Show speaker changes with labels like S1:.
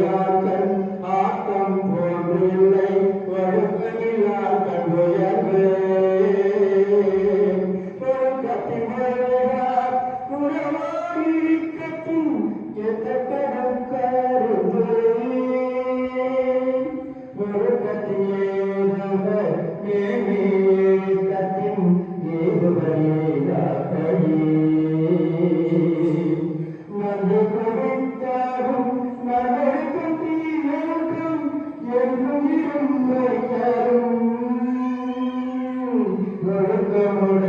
S1: அடியார்கள் ஆக்கம் போன்றில்லை ஒழுங்கிலார்கள் உயர்வு. ஒழுக்கத்தின் குணமாயிருக்கத்தின் எத்தக்கடன் கருது ஒழுக்கத்திலே ஏ கத்தின் ஏதுபடியே தரும். ஒழுக்கமுடன்